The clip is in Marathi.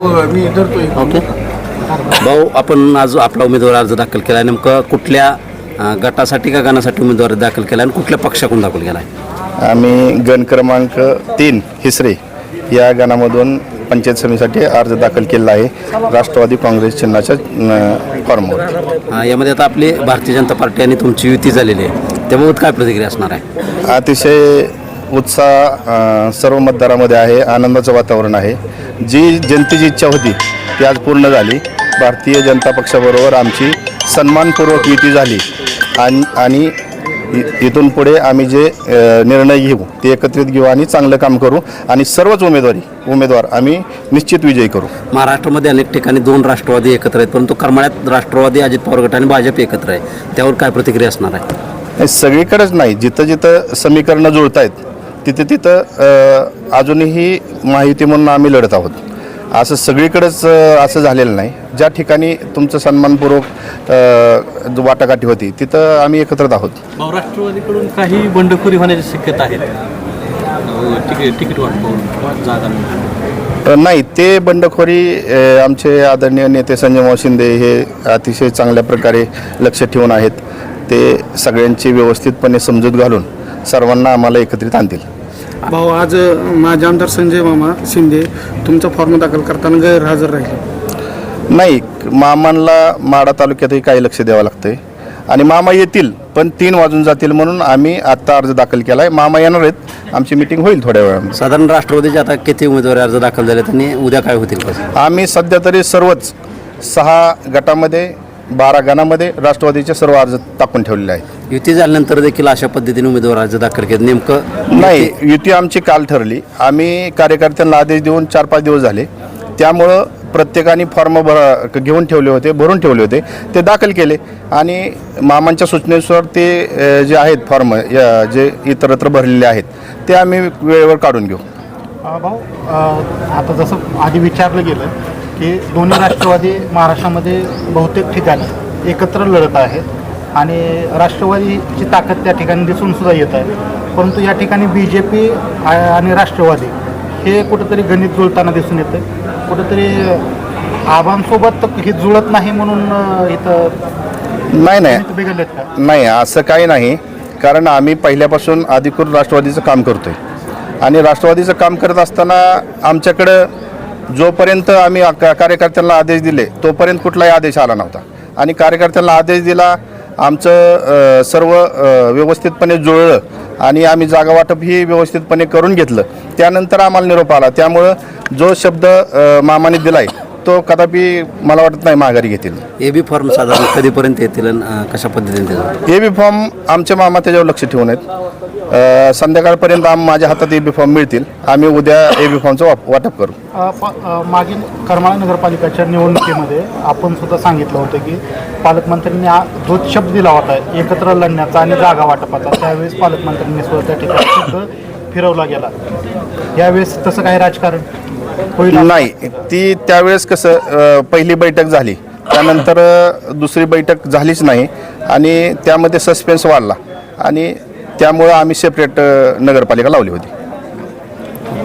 मी धरतोय. ओके. भाऊ आपण आज आपला उमेदवार अर्ज दाखल केला नेमकं कुठल्या गटासाठी का गणासाठी उमेदवार दाखल केला आणि कुठल्या पक्षाकडून दाखल केला आहे आम्ही गण क्रमांक तीन हिसरे या गणामधून पंचायत समितीसाठी अर्ज दाखल केला आहे. राष्ट्रवादी काँग्रेस चिन्हाच्या फॉर्मवर यामध्ये आता आपली भारतीय जनता पार्टी आणि तुमची युती झालेली आहे. त्याबाबत काय प्रतिक्रिया असणार आहे? अतिशय उत्साह सर्व मतदारामध्ये आहे. आनंदाचं वातावरण आहे. जी जनतेची इच्छा होती ती आज पूर्ण झाली. भारतीय जनता पक्षाबरोबर आमची सन्मानपूर्वक युती झाली. आणि आणि इथून पुढे आम्ही जे निर्णय घेऊ ते एकत्रित घेऊ आणि चांगलं काम करू. आणि सर्वच उमेदवारी उमेदवार आम्ही निश्चित विजयी करू. महाराष्ट्रामध्ये अनेक ठिकाणी दोन राष्ट्रवादी एकत्र आहेत परंतु करमाळ्यात राष्ट्रवादी अजित पवार गट आणि भाजप एकत्र आहे. त्यावर काय प्रतिक्रिया असणार आहे? सगळीकडेच नाही. जिथं जिथं समीकरणं जुळत आहेत तिथे तिथं अजूनही माहिती म्हणून आम्ही लढत आहोत. असं सगळीकडेच असं झालेलं नाही. ज्या ठिकाणी तुमचं सन्मानपूर्वक वाटाघाटी होती तिथं आम्ही एकत्रित आहोत. राष्ट्रवादीकडून काही बंडखोरी होण्याची शक्यता आहे? तिकीट वाटप नाही ते बंडखोरी आमचे आदरणीय नेते संजयभाऊ शिंदे हे अतिशय चांगल्या प्रकारे लक्ष ठेवून आहेत. ते सगळ्यांची व्यवस्थितपणे समजूत घालून सर्वांना आम्हाला एकत्रित आणतील. भाऊ आज माझे आमदार संजय मामा शिंदे तुमचा फॉर्म दाखल करताना गैरहजर राहिले. नाही मामांना माडा तालुक्यातही काही लक्ष द्यावं लागतंय. आणि मामा येतील पण तीन वाजून जातील म्हणून आम्ही आत्ता अर्ज दाखल केला आहे मामा येणार आहेत. आमची मिटिंग होईल थोड्या वेळामध्ये साधारण राष्ट्रवादीचे आता किती उमेदवारी अर्ज दाखल झाले आणि उद्या काय होतील आम्ही सध्या तरी सर्वच सहा गटामध्ये बारा गणामध्ये राष्ट्रवादीचे सर्व अर्ज टाकून ठेवलेले आहेत. युती झाल्यानंतर देखील अशा पद्धतीने उमेदवार अर्ज दाखल केले. नेमकं नाही युती आमची काल ठरली. आम्ही कार्यकर्त्यांना आदेश देऊन चार पाच दिवस झाले. त्यामुळं प्रत्येकाने फॉर्म भर घेऊन ठेवले होते भरून ठेवले होते. ते दाखल केले. आणि मामांच्या सूचनेनुसार ते जे आहेत फॉर्म या- जे इतरत्र भरलेले आहेत ते आम्ही वेळेवर काढून घेऊ. अ, भाऊ आता जसं आधी विचारलं गेलं की दोन्ही राष्ट्रवादी महाराष्ट्रामध्ये बहुतेक ठिकाणी एकत्र लढत आहेत आणि राष्ट्रवादीची ताकद त्या ठिकाणी दिसून सुद्धा येत आहे. परंतु या ठिकाणी बी जे पी आणि राष्ट्रवादी हे कुठंतरी गणित जुळताना दिसून येतं. कुठंतरी आबांसोबत हे जुळत नाही म्हणून इथं नाही नाही. बिघडलेत का? नाही असं काही नाही. कारण आम्ही पहिल्यापासून अधिकृत राष्ट्रवादीचं काम करतोय. आणि राष्ट्रवादीचं काम करत असताना आमच्याकडं जोपर्यंत आम्ही कार्यकर्त्यांना आदेश दिले तोपर्यंत कुठलाही आदेश आला नव्हता. आणि कार्यकर्त्यांना आदेश दिला आमचं सर्व व्यवस्थितपणे जुळलं आणि आम्ही जागा वाटप ही व्यवस्थितपणे करून घेतलं. त्यानंतर आम्हाला निरोप आला. त्यामुळं जो शब्द मामाने दिलाय तो कदापि मला वाटत नाही माघारी घेतील. ए बी फॉर्म साधारण कधीपर्यंत येतील आणि कशा पद्धतीने ए बी फॉर्म आमचे मामा त्याच्यावर लक्ष ठेवून आहेत. अ, संध्याकाळपर्यंत आम माझ्या हातात ए बी फॉर्म मिळतील. आम्ही उद्या ए बी फॉर्मचं वाप वाटप करू. अ, प- अ, मागील करमाळा नगरपालिकेच्या निवडणुकीमध्ये आपण सुद्धा सांगितलं होतं की पालकमंत्र्यांनी आ- जो शब्द दिला होता एकत्र लढण्याचा आणि जागा वाटपाचा त्यावेळेस पालकमंत्र्यांनी सुद्धा त्या ठिकाणी शब्द फिरवला गेला. यावेळेस तसं काही राजकारण? नाही ती त्यावेळेस कसं पहिली बैठक झाली. त्यानंतर दुसरी बैठक झालीच नाही आणि त्यामध्ये सस्पेन्स वाढला. आणि त्यामुळं आम्ही सेपरेट नगरपालिका लावली होती.